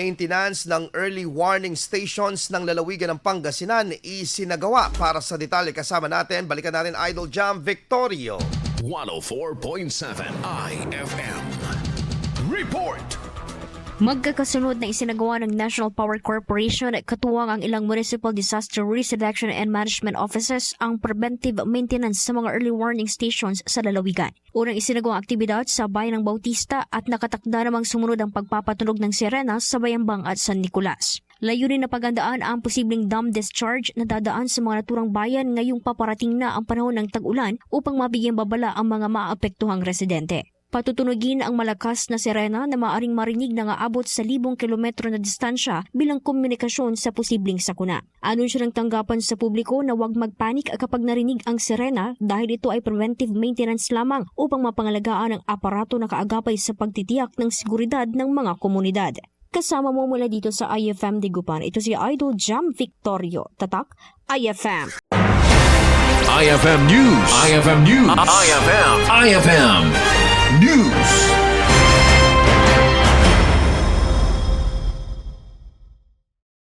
Maintenance ng early warning stations ng lalawigan ng Pangasinan isinagawa. Para sa detalye kasama natin, balikan natin Idol Jam Victorio. 104.7 IFM. Report! Magkakasunod na isinagawa ng National Power Corporation at katuwang ang ilang Municipal Disaster Risk Reduction and Management Offices ang preventive maintenance sa mga early warning stations sa lalawigan. Unang isinagawang aktibidad sa bayan ng Bautista at nakatakda namang sumunod ang pagpapatunog ng sirena sa Bayambang at San Nicolas. Layunin na pagandaan ang posibleng dam discharge na dadaan sa mga naturang bayan ngayong paparating na ang panahon ng tag-ulan upang mabigyan babala ang mga maapektuhang residente. Patutunugin ang malakas na sirena na maaring marinig na aabot sa libong kilometro na distansya bilang komunikasyon sa posibleng sakuna. Anunsyo ng tanggapan sa publiko na huwag magpanik kapag narinig ang sirena dahil ito ay preventive maintenance lamang upang mapangalagaan ang aparato na kaagapay sa pagtitiyak ng seguridad ng mga komunidad. Kasama mo mula dito sa IFM Digupan, ito si Idol Jam Victorio. Tatak, IFM. IFM News. IFM News. IFM. IFM.